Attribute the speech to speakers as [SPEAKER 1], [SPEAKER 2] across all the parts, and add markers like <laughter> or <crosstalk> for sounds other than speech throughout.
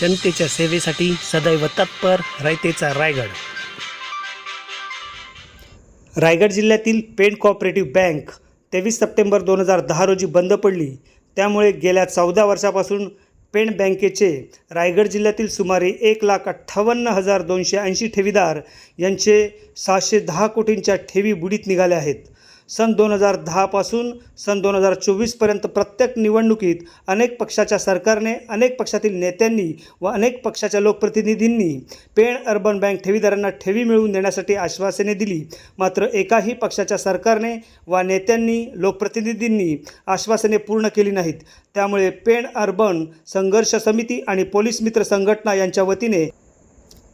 [SPEAKER 1] जनतेच्या सेवेसाठी सदैव तत्पर रयतेचा रायगड. रायगड जिल्ह्यातील पेन कॉपरेटिव्ह बँक तेवीस सप्टेंबर दोन हजार दहा रोजी बंद पडली. त्यामुळे गेल्या चौदा वर्षापासून पेण बँकेचे रायगड जिल्ह्यातील सुमारे एक लाख अठ्ठावन्न हजार दोनशे ऐंशी ठेवीदार यांचे सहाशे दहा कोटींच्या ठेवी बुडीत निघाल्या आहेत. सन दोन हजार दहापासून सन दोन हजार चोवीसपर्यंत प्रत्येक निवडणुकीत अनेक पक्षाच्या सरकारने अनेक पक्षातील नेत्यांनी व अनेक पक्षाच्या लोकप्रतिनिधींनी पेण अर्बन बँक ठेवीदारांना ठेवी मिळवून देण्यासाठी आश्वासने दिली. मात्र एकाही पक्षाच्या सरकारने वा नेत्यांनी लोकप्रतिनिधींनी आश्वासने पूर्ण केली नाहीत. त्यामुळे पेण अर्बन संघर्ष समिती आणि पोलीस मित्र संघटना यांच्या वतीने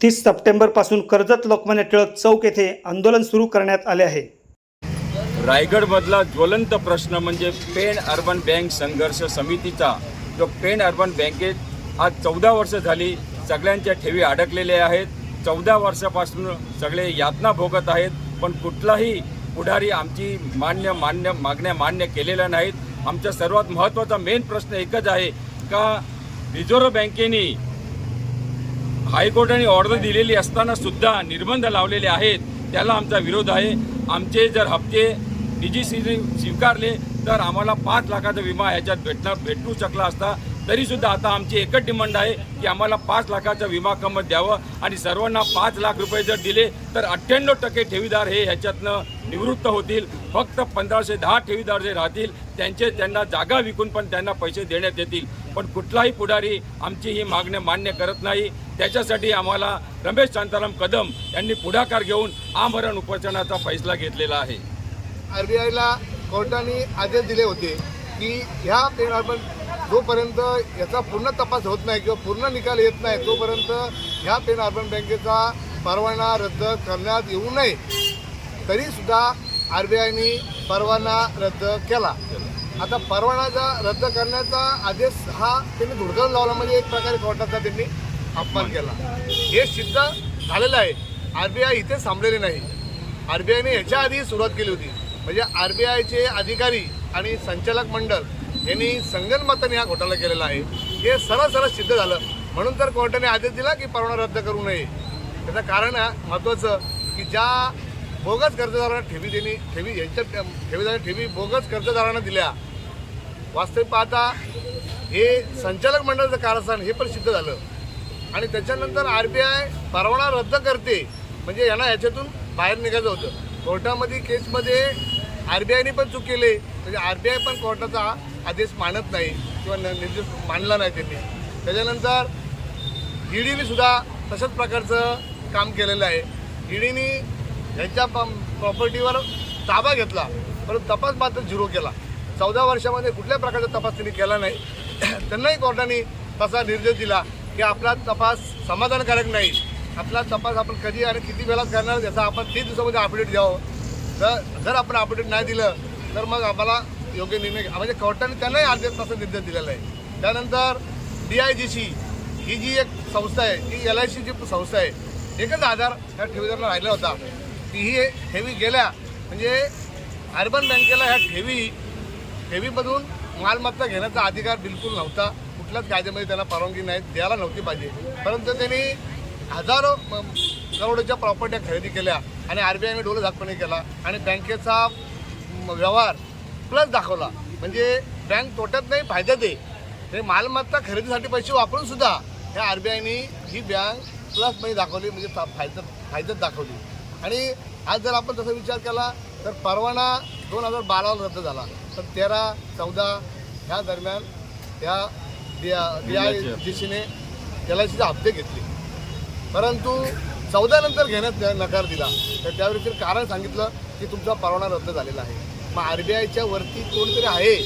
[SPEAKER 1] तीस सप्टेंबरपासून कर्जत लोकमान्य टिळक चौक येथे आंदोलन सुरू करण्यात आले आहे.
[SPEAKER 2] रायगडमधला ज्वलंत प्रश्न म्हणजे पेण अर्बन बँक संघर्ष समितीचा. जो पेण अर्बन बँकेत आज चौदा वर्ष झाली सगळ्यांच्या ठेवी अडकलेल्या आहेत. चौदा वर्षापासून सगळे यातना भोगत आहेत. पण कुठलाही पुढारी आमची मान्य मान्य मागण्या मान्य केलेल्या नाहीत. आमचा सर्वात महत्त्वाचा मेन प्रश्न एकच आहे का रिझर्व्ह बँकेने हायकोर्टाने ऑर्डर दिलेली असताना सुद्धा निर्बंध लावलेले आहेत. त्याला आमचा विरोध आहे. आमचे जर हप्ते डीजीसीने स्वीकारले तर आम्हाला पाच लाखाचा विमा ह्याच्यात भेटणार भेटू शकला असता. तरीसुद्धा आता आमची एकच डिमांड आहे की आम्हाला पाच लाखाचा विमा कमत द्यावं. आणि सर्वांना पाच लाख रुपये जर दिले तर अठ्ठ्याण्णव टक्के ठेवीदार हे ह्याच्यातनं निवृत्त होतील. फक्त पंधराशे दहा ठेवीदार जे राहतील त्यांचे त्यांना जागा विकून पण त्यांना पैसे देण्यात येतील. पण कुठलाही पुढारी आमची ही मागणी मान्य करत नाही. त्याच्यासाठी आम्हाला रमेश शांताराम कदम यांनी पुढाकार घेऊन आमरण उपोषणाचा फैसला घेतलेला आहे.
[SPEAKER 3] आर बी आयला कोर्टाने आदेश दिले होते की ह्या पेन अर्बन जोपर्यंत याचा पूर्ण तपास होत नाही किंवा पूर्ण निकाल येत नाही तोपर्यंत ह्या पेन अर्बन बँकेचा परवाना रद्द करण्यात येऊ नये. तरीसुद्धा आर बी आयने परवाना रद्द केला. आता परवानाचा रद्द करण्याचा आदेश हा त्यांनी धुडकावून लावला म्हणजे एक प्रकारे कोर्टाचा त्यांनी अपमान केला. हे सिद्ध झालेलं आहे. आर बी आय इथे थांबलेले नाही. आर बी आयने याच्या आधी सुरुवात केली होती. म्हणजे आर बी आयचे अधिकारी आणि संचालक मंडळ यांनी संगनमताने हा घोटाळा केलेला आहे. हे सरळ सरळ सिद्ध झालं. म्हणून तर कोर्टाने आदेश दिला की परवाना रद्द करू नये. त्याचं कारण महत्त्वाचं की ज्या बोगस कर्जदारांना ठेवी देणे ठेवी यांच्या ठेवीदार ठेवी बोगस कर्जदारांना दिल्या. वास्तविक पाहता हे संचालक मंडळाचं कारस्थान हे पण सिद्ध झालं. आणि त्याच्यानंतर आर बी आय परवाना रद्द करते. म्हणजे यांना याच्यातून बाहेर निघायचं होतं. कोर्टामध्ये केसमध्ये आर बी आयने पण चूक केली. म्हणजे आर बी आय पण कोर्टाचा आदेश मानत नाही किंवा न- निर्देश मानला नाही त्यांनी. त्याच्यानंतर ईडीने सुद्धा तशाच प्रकारचं काम केलेलं आहे. ईडीने यांच्या प्रॉपर्टीवर ताबा घेतला परंतु तपास मात्र झिरो केला. चौदा वर्षामध्ये कुठल्या प्रकारचा तपास त्यांनी केला नाही. <clears throat> त्यांनाही कोर्टाने तसा निर्देश दिला की आपला तपास समाधानकारक नाही. आपला तपास आपण कधी आणि किती वेळात करणार याचा आपण तीन दिवसामध्ये अपडेट द्यावं. तर जर आपण अपडेट नाही दिलं तर मग आम्हाला योग्य निर्णय घ्या- म्हणजे कोर्टाने त्यांनाही आदेश तसा निर्देश दिलेला आहे. त्यानंतर डी आय जी सी ही जी एक संस्था आहे ही एल आय सीची संस्था आहे एकच आधार ह्या ठेवीदाराला राहिला होता. की ही ठेवी गेल्या. म्हणजे अर्बन बँकेला ह्या ठेवी ठेवीमधून मालमत्ता घेण्याचा अधिकार बिलकुल नव्हता. कुठल्याच कायद्यामध्ये त्यांना परवानगी नाही द्यायला नव्हती पाहिजे. परंतु त्यांनी हजारो करोडच्या प्रॉपर्ट्या खरेदी केल्या. आणि आर बी आयने डोलं झाकपणे केला आणि बँकेचा व्यवहार प्लस दाखवला. म्हणजे बँक तोट्यात नाही फायद्यात आहे. हे मालमत्ता खरेदीसाठी पैसे वापरून सुद्धा ह्या आर बी आयने ही बँक प्लसमध्ये दाखवली म्हणजे फायद्यात फायद्यात दाखवली. आणि आज जर आपण तसा विचार केला तर परवाना दोन हजार बाराला रद्द झाला. तर तेरा चौदा ह्या दरम्यान या डी आय जी सीने एल आय सीचे हप्ते घेतले. परंतु चौदा नंतर घेण्यात नकार दिला. तर त्यावेळी कारण सांगितलं की तुमचा परवाना रद्द झालेला आहे. मग आर बी आयच्या वरती कोणतरी आहे?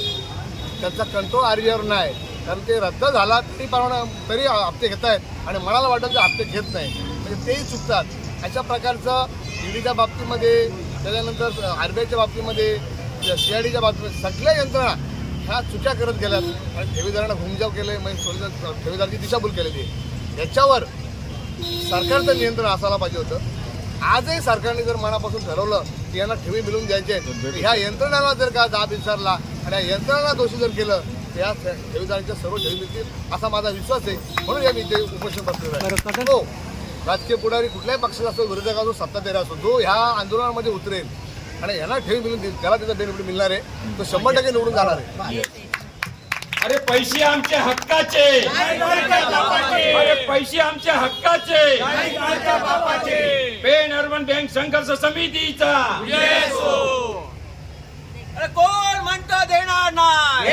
[SPEAKER 3] त्याचा कंट्रोल आर बी आयवर नाही कारण ते रद्द झाला तरी परवाना तरी हप्ते घेत आहेत. आणि मनाला वाटत ते हप्ते घेत नाही. म्हणजे तेही चुकतात. अशा प्रकारचं ईडीच्या बाबतीमध्ये त्याच्यानंतर आर बी आयच्या बाबतीमध्ये सी आय डीच्या बाबतीमध्ये सगळ्या यंत्रणा ह्या चुक्या करत गेल्यात. आणि ठेवीदारांना घुमजाव केले म्हणजे ठेवीदारांची दिशाभूल केलेली आहे. याच्यावर सरकारचं नियंत्रण असायला पाहिजे होतं. आजही सरकारने जर मनापासून ठरवलं की यांना ठेवी मिळवून द्यायचे आहेत, तर ह्या यंत्रणाला जर का दाब विचारला आणि या यंत्रणाला दोषी जर केलं त्या ठेवीदारांच्या सर्व ठेवी मिळतील असा माझा विश्वास आहे. म्हणून या मी इथे उपोषण बसलेलं आहे. हो. राजकीय पुढारी कुठल्याही पक्षाचा असो विरोधक असो सत्ताधारी असो जो ह्या आंदोलनामध्ये उतरेल आणि यांना ठेवी मिळून देईल त्याला त्याचा बेनिफिट मिळणार आहे. तो शंभर टक्के निवडून जाणार आहे.
[SPEAKER 2] अरे पैसे आमच्या हक्काचे. अरे पैसे आमच्या हक्काचे. पेन अर्बन बँक संघर्ष समितीचा.
[SPEAKER 4] अरे कोण म्हणतं देणार नाही?